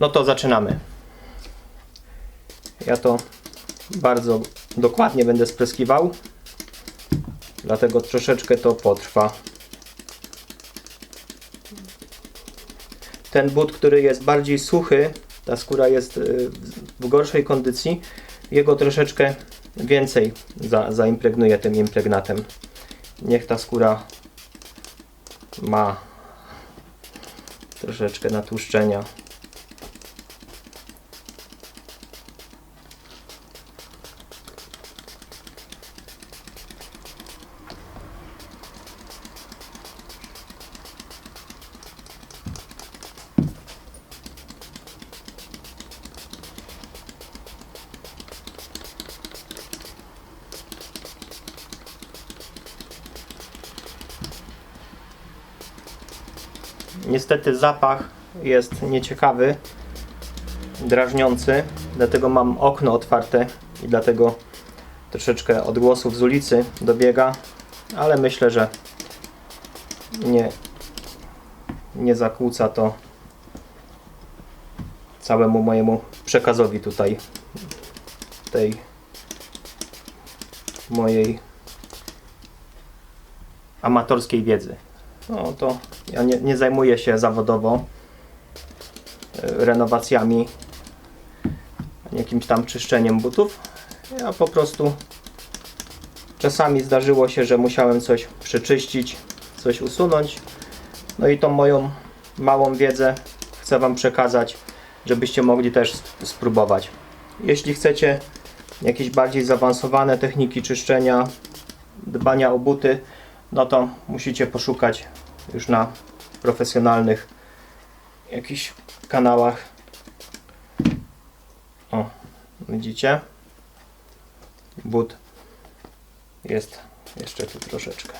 No to zaczynamy. Ja to bardzo dokładnie będę spryskiwał, dlatego troszeczkę to potrwa. Ten but, który jest bardziej suchy, ta skóra jest y, w gorszej kondycji, jego troszeczkę więcej za, zaimpregnuje tym impregnatem. Niech ta skóra ma troszeczkę natłuszczenia. Niestety zapach jest nieciekawy, drażniący, dlatego mam okno otwarte i dlatego troszeczkę odgłosów z ulicy dobiega, ale myślę, że nie, nie zakłóca to całemu mojemu przekazowi tutaj tej mojej amatorskiej wiedzy. No to ja nie, nie zajmuję się zawodowo e, renowacjami, jakimś tam czyszczeniem butów. Ja po prostu czasami zdarzyło się, że musiałem coś przeczyścić, coś usunąć. No i tą moją małą wiedzę chcę Wam przekazać, żebyście mogli też sp- spróbować. Jeśli chcecie jakieś bardziej zaawansowane techniki czyszczenia, dbania o buty, no to musicie poszukać już na profesjonalnych jakichś kanałach. O, widzicie? But jest jeszcze tu troszeczkę.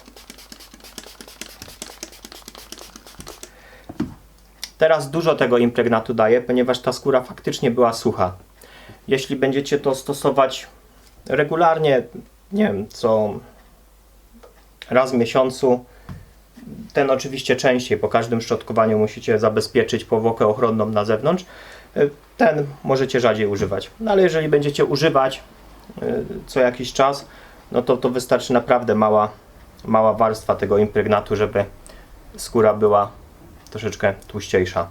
Teraz dużo tego impregnatu daję, ponieważ ta skóra faktycznie była sucha. Jeśli będziecie to stosować regularnie, nie wiem, co raz w miesiącu, ten oczywiście częściej, po każdym szczotkowaniu musicie zabezpieczyć powłokę ochronną na zewnątrz. Y, Ten możecie rzadziej używać. No ale jeżeli będziecie używać y, co jakiś czas, no to to wystarczy naprawdę mała, mała warstwa tego impregnatu, żeby skóra była troszeczkę tłuściejsza.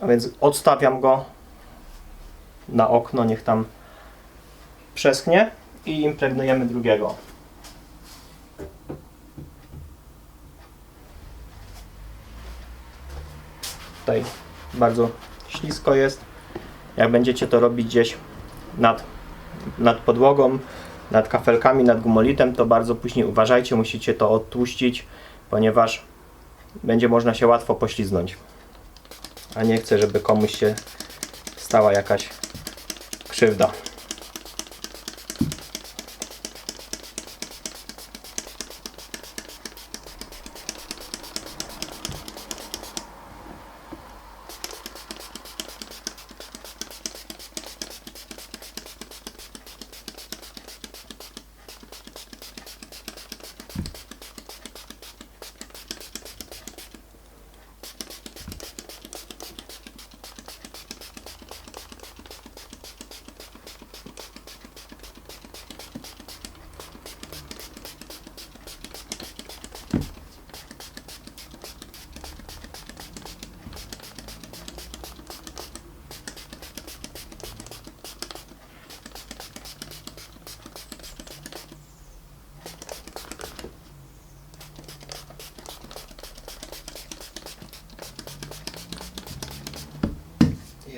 A więc odstawiam go na okno, niech tam przeschnie i impregnujemy drugiego. Tutaj bardzo ślisko jest. Jak będziecie to robić gdzieś nad, nad podłogą, nad kafelkami, nad gumolitem, to bardzo później uważajcie, musicie to odtłuścić, ponieważ będzie można się łatwo pośliznąć. A nie chcę, żeby komuś się stała jakaś krzywda.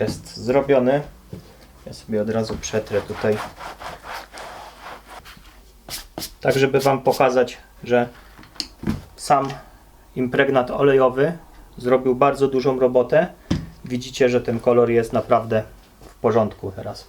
Jest zrobiony. Ja sobie od razu przetrę tutaj. Tak, żeby Wam pokazać, że sam impregnat olejowy zrobił bardzo dużą robotę. Widzicie, że ten kolor jest naprawdę w porządku teraz.